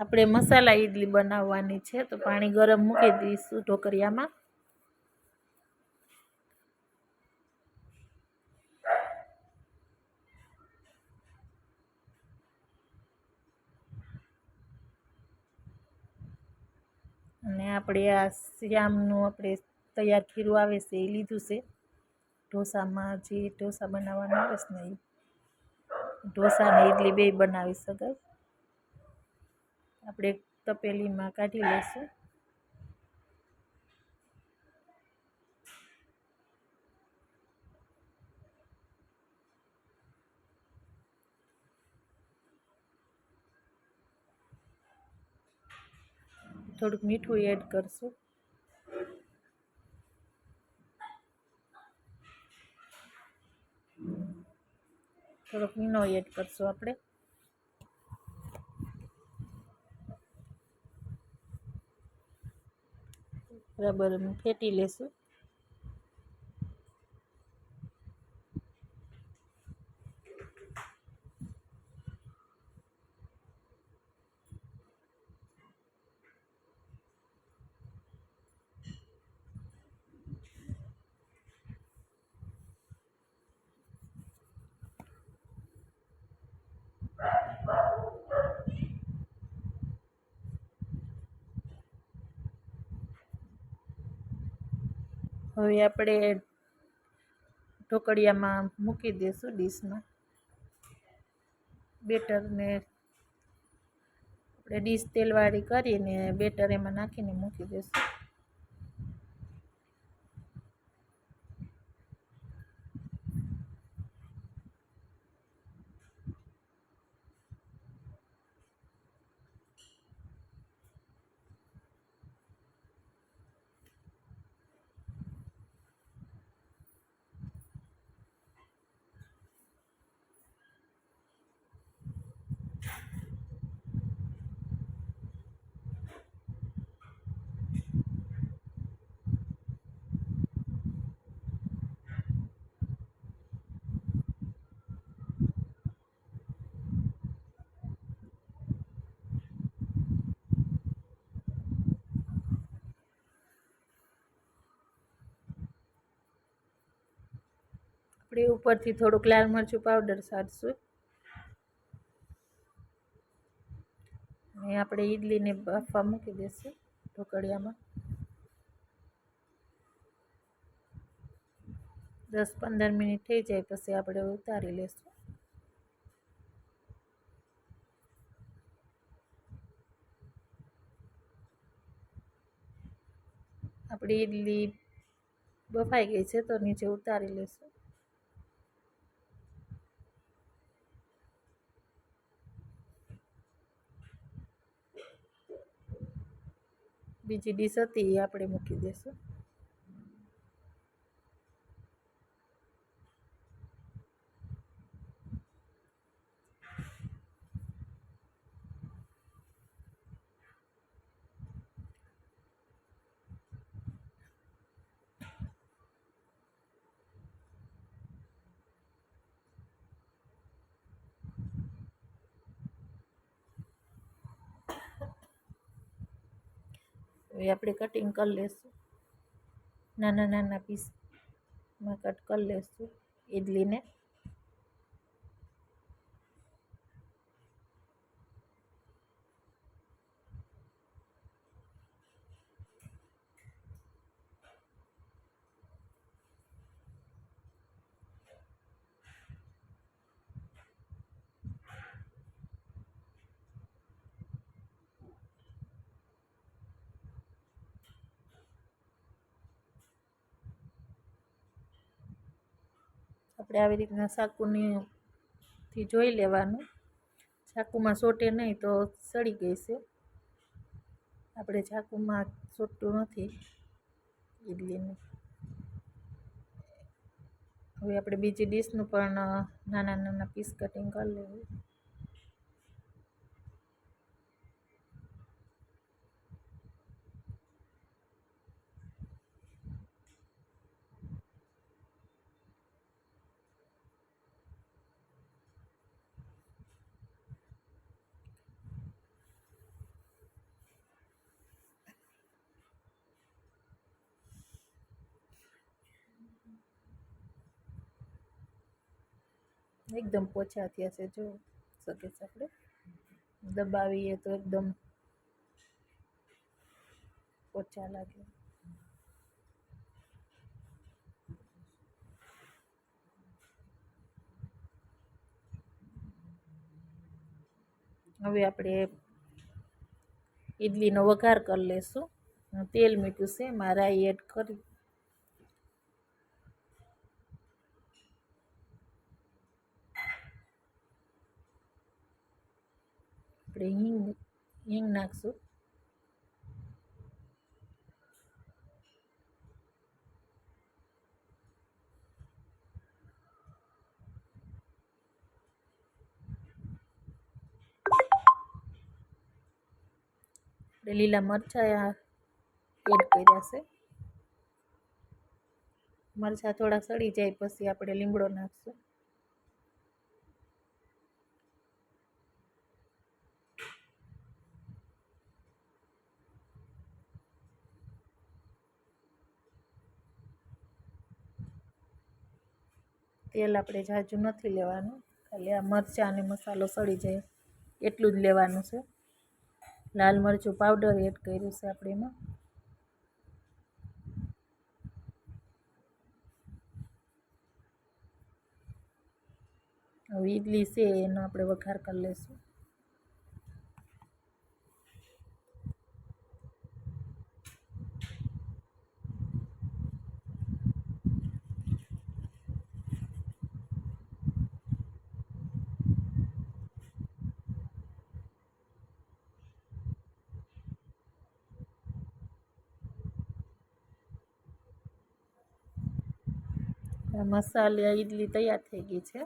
આપણે મસાલા ઈડલી બનાવવાની છે, તો પાણી ગરમ મૂકી દઈશું ઢોકરિયામાં અને આપણે આ શ્યામનું આપણે તૈયાર ખીરું આવે છે, એ લીધું છે. ઢોસામાં જે ઢોસા બનાવવાના આવે છે ને એ ઢોસા ને ઇડલી બે બનાવી શકાય. આપણે તપેલીમાં કાઢી લઈશું. થોડુંક મીઠું એડ કરશું. થોડોક મીનો એડ કરશું આપણે. બરાબર ફેટી લેશું. હવે આપણે ઢોકળિયામાં મૂકી દઈશું ડીશમાં. બેટરને આપણે ડીશ તેલવાળી કરીને બેટર એમાં નાખીને મૂકી દઈશું આપણે ઉપરથી થોડુંક લાલ મરચું પાવડર સારશું. અને આપણે ઈડલીને બાફવા મૂકી દઈશું ઢોકળિયામાં. દસ પંદર મિનિટ થઈ જાય પછી આપણે ઉતારી લઈશું આપણી ઈડલી બફાઈ ગઈ છે તો નીચે ઉતારી લઈશું બીજી ડીશ હતી એ આપણે મૂકી દઈશું હવે આપણે કટિંગ કરી લઈશું નાના નાના પીસમાં કટ કરી લઈશું ઈડલીને. આપણે આવી રીતના ચાકુની થી જોઈ લેવાનું. ચાકુમાં સોટે નહીં તો સડી ગઈ છે. આપણે ચાકુમાં સોટતું નથી. ઇડલીનું હવે આપણે બીજી ડીશનું પણ નાના નાના પીસ કટિંગ કરી લેવું. એકદમ પોચા થયા છે, જો શકે છે આપણે દબાવીએ તો એકદમ પોચા લાગે. હવે આપણે ઈડલીનો વઘાર કરી લેશું. તેલ મીઠું છે એમાં રાઈ એડ કરી આપણે હિંગ હિંગ નાખશું. આપણે લીલા મરચાં એડ કર્યા છે. મરચાં થોડા સડી જાય પછી આપણે લીમડો નાખશું. તેલ આપણે ઝાઝું નથી લેવાનું. ખાલી આ મરચાં અને મસાલો સડી જાય. એટલું જ લેવાનું છે. લાલ મરચું પાવડર એડ કર્યું છે આપણે એમાં. હવે ઈડલી છે, એનો આપણે વઘાર કરી લઈશું. મસાલા ઈડલી તૈયાર થઈ ગઈ છે.